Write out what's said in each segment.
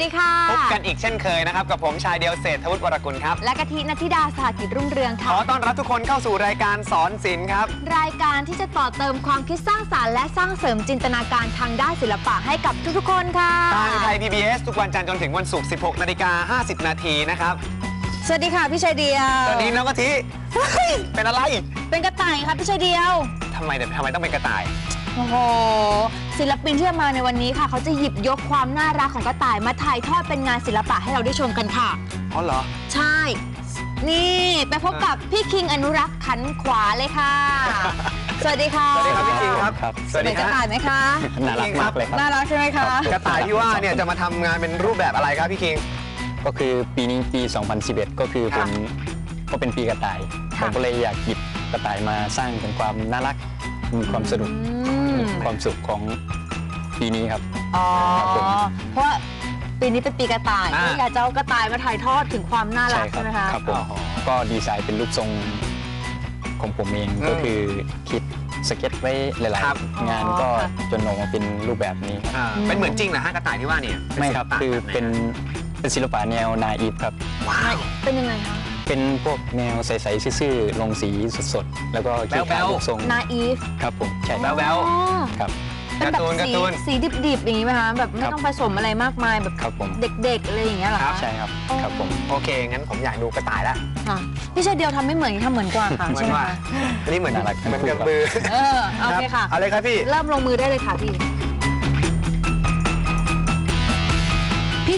วัสดีครับสวัสดีค่ะ พบกันอีกเช่นเคยนะครับ กับผมชายเดียวเศรษฐวุฒิวรกุลครับ และกะทินัทธิดาสหกิจรุ่งเรืองขค่ะอต้อนรับทุกคนเข้าสู่รายการสอนศิลป์ครับ รายการที่จะต่อเติมความคิดสร้างสารรค์และสร้างเสริมจินตนาการทางด้านศิลปะให้กับทุกๆคนค่ะทางไทย PBS ทุกวันจันทร์จนถึงวันศุกร์ 16 นาฬิกา 50 นาทีนะครับ สวัสดีค่ะพี่ชายเดียวตอนนี้น้องกะทิเป็นอะไร เป็นกระต่ายค่ะพี่ชายเดียวทำไมทำไมต้องเป็นกระต่าย โอ้โหศิลปินที่จะมาในวันนี้ค่ะ เขาจะหยิบยกความน่ารักของกระต่ายมาถ่ายทอดเป็นงานศิลปะให้เราได้ชมกันค่ะ อ๋อเหรอ ใช่ นี่ไปพบกับพี่คิงอนุรักษ์ขันขวาเลยค่ะ สวัสดีค่ะสวัสดีครับพี่คิงครับครับสวัสเหมืดีอนกคระรับต่ายไหมคะ น่ารักมากเลยครับ น่ารักใช่ไหมคะ กระต่ายที่ว่าเนี่ยจะมาทำงานเป็นรูปแบบอะไรครับพี่คิง ก็คือปีนี้ปี 2011 ก็คือคผรับมก็เป็นปีกระต่ายผมก็เลยอยากหยิบกระต่ายมาสร้างเป็นความน่ารักมีความสนุก อืม ความสุขของปีนี้ครับ อ๋อครับผมเพราะว่าปีนี้เป็นปีกระต่ายอ่า ก็อยากจะเอากระต่ายมาถ่ายทอดถึงความน่ารักครัใช่ไหมคะ ครับผมอ๋อก็ดีไซน์เป็นรูปทรงของผมเองอืมก็คือคิดสเก็ตไว้หลายครับ ๆงานก็จนออกมาเป็นรูปแบบนี้ครับอ่าเป็นเหมือนจริงเหรอฮะกระต่ายที่ว่าเนี่ยไม่ครับศิลปะคือแบบไหเป็นเป็นศิลปะแนวนาอีฟครับ ว้าว เป็นยังไงคะ เป็นพวกแนวใสๆซื่อๆลงสีสดๆ แล้วก็เกี่ยวแบ๊กับวๆ รูปทรงนาอีฟครับผมใช่แบ๊ว อ๋อครับ เป็นแบบการ์ตูนการ์สีตูนสีดิบๆอย่างนี้ไหมคะแบบไม่ครับ ต้องผสมอะไรมากมายแบบครับผมเด็กๆอะไรอย่างเงี้ยเหรอครัคะบใช่ครับครับผม โอเค งั้นผมอยากดูกระต่ายละค่ะพี่ชายเดียวทำไม่เหมือนทำเหมือนกว่าค่ะเหมือใช่นไหมว่าคะอันนี้เหมือนน่ารักทั้งเหมือนคู่กับครับ มือเออโอเคค่ะ เอาเลยครับพี่ เริ่มลงมือได้เลยค่ะพี่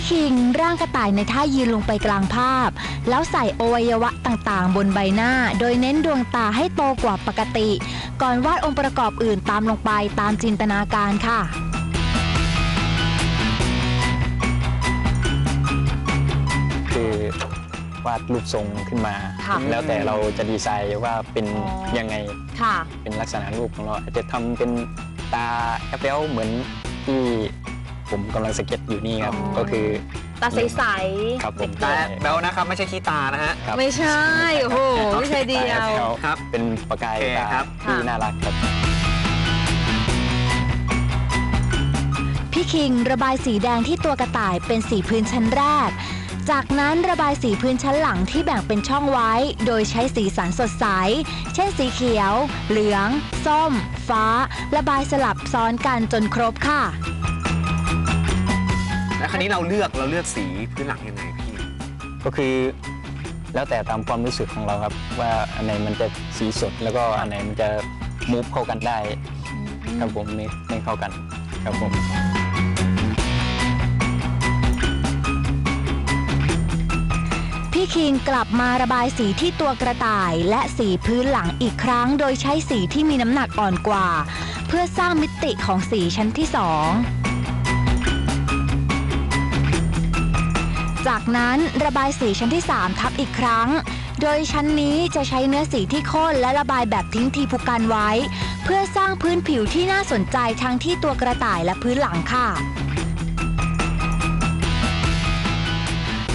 คิงร่างกระต่ายในท่ายืนลงไปกลางภาพ แล้วใส่อวัยวะต่างๆ บนใบหน้า โดยเน้นดวงตาให้โตกว่าปกติ ก่อนวาดองค์ประกอบอื่นตามลงไปตามจินตนาการค่ะคือวาดรูปทรงขึ้นมา ค่ะแล้วแต่เราจะดีไซน์ว่าเป็นอ๋อ ยังไงค่ะ เป็นลักษณะรูปของเราอาจจะทำเป็นตาแอปเปิลเหมือนที่ ผมกำลังสเก็ตอยู่นี่ครับ อ๋อ ก็คือ ตาใสครับผม แต่แบลนะครับไม่ใช่ขี้ตานะฮะครับๆไม่ใช่ โอ้โหพี่ชายเดียวตาแอปเปิลครับเป็นประกายโอเคตาครับ ที่ค่ะ น่ารักครับ พี่คิงระบายสีแดงที่ตัวกระต่ายเป็นสีพื้นชั้นแรก จากนั้นระบายสีพื้นชั้นหลังที่แบ่งเป็นช่องไว้ โดยใช้สีสันสดใส เช่นสีเขียว เหลือง ส้ม ฟ้า ระบายสลับซ้อนกันจนครบค่ะ แล้วคราวนี้เราเลือกเราเลือกสีพื้นหลังยังไงพี่ก็คือแล้วแต่ตามความรู้สึกของเราครับ ว่าอันไหนมันจะสีสดแล้วก็อันไหนมันจะมูฟเข้ากันได้ครับผมไม่ไม่เข้ากันครับผมพี่คิงกลับมาระบายสีที่ตัวกระต่ายและสีพื้นหลังอีกครั้ง โดยใช้สีที่มีน้ำหนักอ่อนกว่า เพื่อสร้างมิติของสีชั้นที่สอง จากนั้นระบายสีชั้นที่ 3 ทับอีกครั้ง โดยชั้นนี้จะใช้เนื้อสีที่ข้นและระบายแบบทิ้งทีภูกันไว้ เพื่อสร้างพื้นผิวที่น่าสนใจทั้งที่ตัวกระต่ายและพื้นหลังค่ะ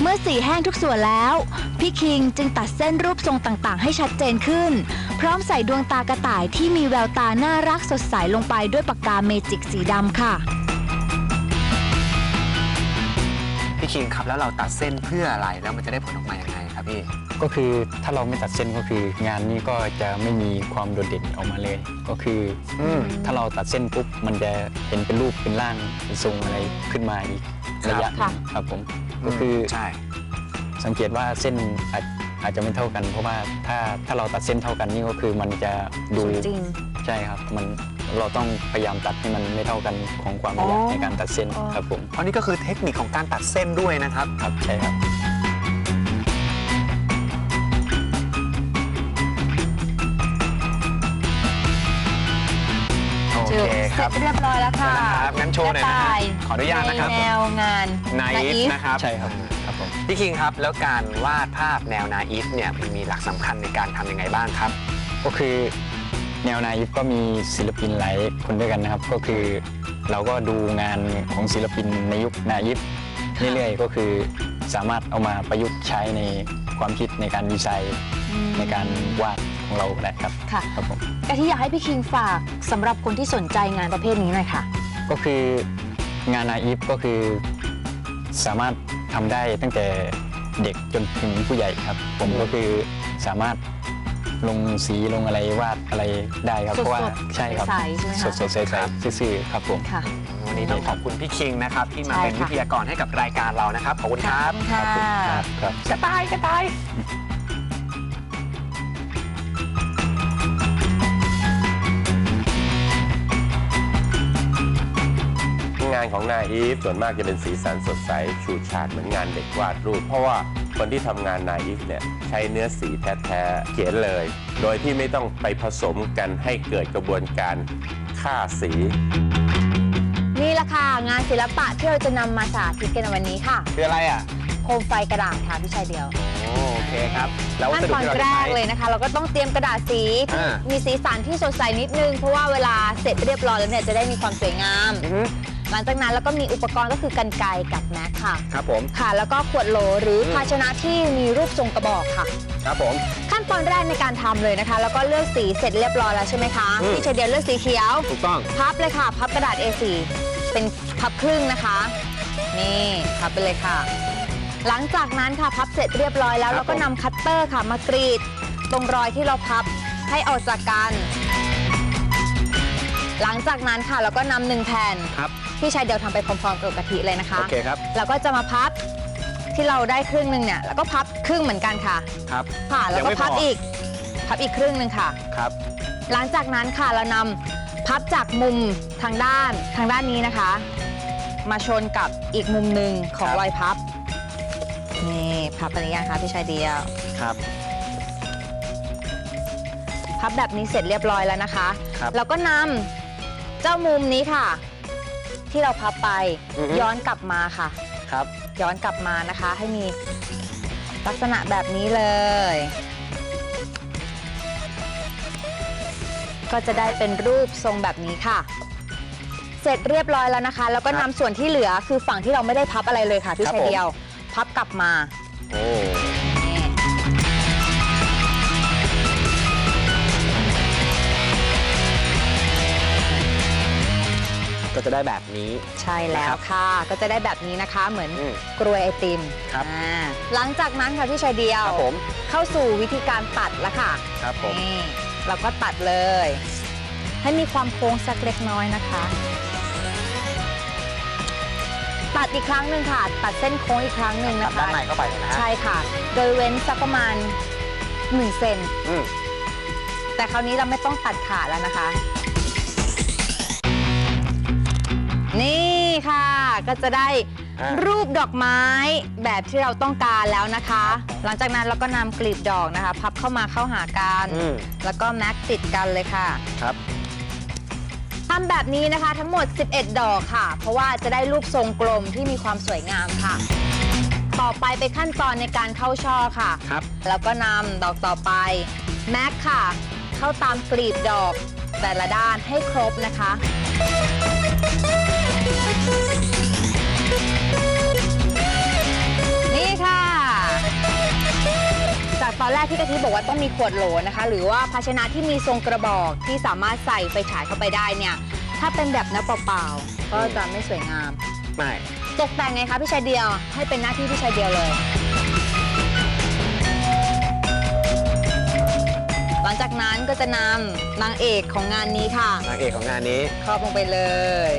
เมื่อสีแห้งทุกส่วนแล้ว พี่คิงจึงตัดเส้นรูปทรงต่างๆ ให้ชัดเจนขึ้น พร้อมใส่ดวงตากระต่ายที่มีแววตาน่ารักสดใสลงไปด้วยปากกาเมจิกสีดำค่ะ พี่คิงครับแล้วเราตัดเส้นเพื่ออะไรแล้วมันจะได้ผลออกมายังไงครับพี่ ก็คือถ้าเราไม่ตัดเส้นก็คืองานนี้ก็จะไม่มีความโดดเด่นออกมาเลย ก็คืออืมถ้าเราตัดเส้นปุ๊บมันจะเห็นเป็นรูปเป็นร่างเป็นทรงอะไรขึ้นมาอีกครับ ระยะหนึ่งครับผมก็คืออใช่ สังเกตว่าเส้นอาจ อาจจะไม่เท่ากัน เพราะว่าถ้าถ้าเราตัดเส้นเท่ากันนี่ก็คือมันจะดูจริง ใช่ครับ มันเราต้องพยายามตัดให้มันไม่เท่ากันของความระยะอ๋อในการตัดเส้นอ๋อครับผมเพราะนี่ก็คือเทคนิคของการตัดเส้นด้วยนะครับครับใช่ครับโอเจเคอครับเสร็จเรียบร้อยแล้วค่ะครับงั้นโชว์หน่อยนะกระฮะต่ายขออนุญาตนะครับในแนวงาน นาอีฟ Naive นะครับ ใช่ครับครับผม พี่คิงครับ แล้วการวาดภาพแนวนาอีฟเนี่ยมันมีหลักสำคัญในการทำยังไงบ้างครับ ก็คือแนวนายิปก็มีศิลปินหลายคนด้วยกันนะครับ ก็คือเราก็ดูงานของศิลปินในยุคนายิปเรื่อยๆ ก็คือสามารถเอามาประยุกต์ใช้ในความคิดในการดีไซน์อืม ในการวาดของเราได้ครับค่ะ ครับผม กะที่อยากให้พี่คิงฝากสำหรับคนที่สนใจงานประเภทนี้หน่อยค่ะ ก็คืองานนายิปก็คือสามารถ ทำได้ตั้งแต่เด็กจนถึงผู้ใหญ่ครับ ผมก็คือสามารถลงสีลงอะไรวาดอะไรได้ครับสดๆเพราะว่าใช่ครับใสๆใช่ไหมคะสดๆใสๆซื่อๆครับผมค่ะวันนี้ต้องขอบคุณพี่คิงนะครับ ที่มาใช่เป็นค่ะวิทยากรให้กับรายการเรานะครับขอบคุณครับค่ะครับครับกระต่ายกระต่าย ของนายอีฟส่วนมากจะเป็นสีสันสดใสฉูดฉาดเหมือนงานเด็กวาดรูป เพราะว่าคนที่ทำงานนายอีฟเนี่ยใช้เนื้อสีแท้ๆเขียนเลย โดยที่ไม่ต้องไปผสมกันให้เกิดกระบวนการฆ่าสี นี่แหละค่ะ งานศิลปะที่เราจะนำมาสาธิตกันในวันนี้ค่ะคืออะไรอะโคมไฟกระดาษค่ะพี่ชายเดียวโอโอเคครับแล้ววัขั้นสดุตอนที่เราแรจะกใช้เลยนะคะ เราก็ต้องเตรียมกระดาษสีที่อ่ามีสีสันที่สดใสนิดนึง เพราะว่าเวลาเสร็จเรียบร้อยแล้วเนี่ยจะได้มีความสวยงามอือฮึ หลังจากนั้นแล้วก็มีอุปกรณ์ก็คือกันไกรกับแม็กค่ะ ครับผม ค่ะ แล้วก็ขวดโหลหรืออมภาชนะที่มีรูปทรงกระบอกค่ะ ครับผม ขั้นตอนแรกในการทำเลยนะคะ แล้วก็เลือกสีเสร็จเรียบร้อยแล้วใช่ไหมคะอืม พี่ชายเดียวเลือกสีเขียว ถูกต้อง พับเลยค่ะ พับกระดาษ A4 เป็นพับครึ่งนะคะ นี่พับไปเลยค่ะ หลังจากนั้นค่ะพับเสร็จเรียบร้อยแล้วครับเราก็นำคัตเตอร์ค่ะ มากรีด ตรงรอยที่เราพับให้ออกจากกัน หลังจากนั้นค่ะเราก็นำหนึ่งแผ่น ครับ พี่ชายเดียวทำไปพร้อมๆกับกะทิเลยนะคะโอเคครับ แล้วก็จะมาพับที่เราได้ครึ่งหนึ่งเนี่ยแล้วก็พับครึ่งเหมือนกันค่ะครับค่ะแล้วยังก็ไม่พอพับอีก พับอีกครึ่งหนึ่งค่ะครับ หลังจากนั้นค่ะเรานำพับจากมุมทางด้านทางด้านนี้นะคะ มาชนกับอีกมุมหนึ่งของครับรอยพับนี่พับไปหรือยังคะพี่ชายเดียวครับพับแบบนี้เสร็จเรียบร้อยแล้วนะคะครับแล้วก็นำเจ้ามุมนี้ค่ะ ที่เราพับไปอือฮึ ย้อนกลับมาค่ะ ครับ ย้อนกลับมานะคะ ให้มีลักษณะแบบนี้เลย ก็จะได้เป็นรูปทรงแบบนี้ค่ะ เสร็จเรียบร้อยแล้วนะคะ แล้วก็ครันำบส่วนที่เหลือคือฝั่งที่เราไม่ได้พับอะไรเลยค่ะพี่ครับชายผม เดียว พับกลับมา โอ้ ก็จะได้แบบนี้ ใช่แล้วค่ะ ก็จะได้แบบนี้นะคะ เหมือนอืมกรวยไอติมครับ อ่าหลังจากนั้นค่ะพี่ชายเดียควรับผมเข้าสู่วิธีการตัดแล้วค่ะครับผมนี่เราก็ตัดเลย ให้มีความโค้งสักเล็กน้อยนะคะ ตัดอีกครั้งหนึ่งค่ะ ตัดเส้นโค้งอีกครั้งหนึ่งตัดนะคะด้านในเข้าไปเลยนะฮะใช่ค่ะ โดยเว้นสักประมาณ1เซน อืมแต่คราวนี้เราไม่ต้องตัดขาแล้วนะคะ นี่ค่ะ ก็จะได้อ่ารูปดอกไม้แบบที่เราต้องการแล้วนะคะ หลังจากนั้นเราก็นำกลีบดอกนะคะ พับเข้ามาเข้าหากัน อืม แล้วก็แม็กติดกันเลยค่ะครับ ทำแบบนี้นะคะทั้งหมด 11 ดอกค่ะ เพราะว่าจะได้รูปทรงกลมที่มีความสวยงามค่ะ ต่อไปเป็นขั้นตอนในการเข้าช่อค่ะ ครับ แล้วก็นำดอกต่อไปแม็กค่ะ เข้าตามกลีบดอกแต่ละด้านให้ครบนะคะ อนแรกที่กะทิบอกว่าต้องมีขวดโหลนะคะ หรือว่าภาชนะที่มีทรงกระบอกที่สามารถใส่ไฟฉายเข้าไปได้เนี่ย ถ้าเป็นแบบเนื้อเปล่าๆก็จะไม่สวยงาม ไม่ ตกแต่งไงคะพี่ชายเดียว ให้เป็นหน้าที่พี่ชายเดียวเลย หลังจากนั้นก็จะนำนางเอกของงานนี้ค่ะนางเอกของงานนี้ ครอบลงไปเลย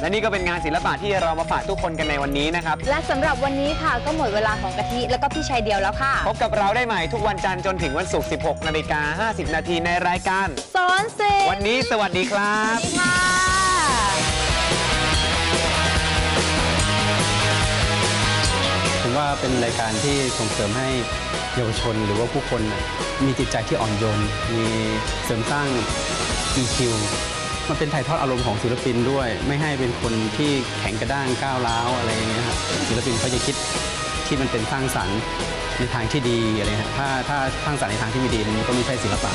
และนี่ก็เป็นงานศิลปะที่เรามาฝากทุกคนกันในวันนี้นะครับ และสำหรับวันนี้ค่ะก็หมดเวลาของกะทิแล้วก็พี่ชายเดียวแล้วค่ะ พบกับเราได้ใหม่ทุกวันจันทร์จนถึงวันศุกร์ 16 นาฬิกา 50 นาทีในรายการ สอนสิวันนี้สวัสดีครัสวับ สดีค่ะผมว่าเป็นรายการที่ส่งเสริมให้เยาวชนหรือว่าผู้คนน่ะมีจิตใจที่อ่อนโยน มีเสริมสร้าง EQ มันเป็นถ่ายทอดอารมณ์ของศิลปินด้วย ไม่ให้เป็นคนที่แข็งกระด้างก้าวร้าวอะไรอย่างเงี้ยครับศิลปินเขาจะคิดที่มันเป็นสร้างสรรค์ในทางที่ดีอะไรครับถ้าถ้าสร้างสรรค์ในทางที่ไม่ดีมันก็ไม่ใช่ศิลปะ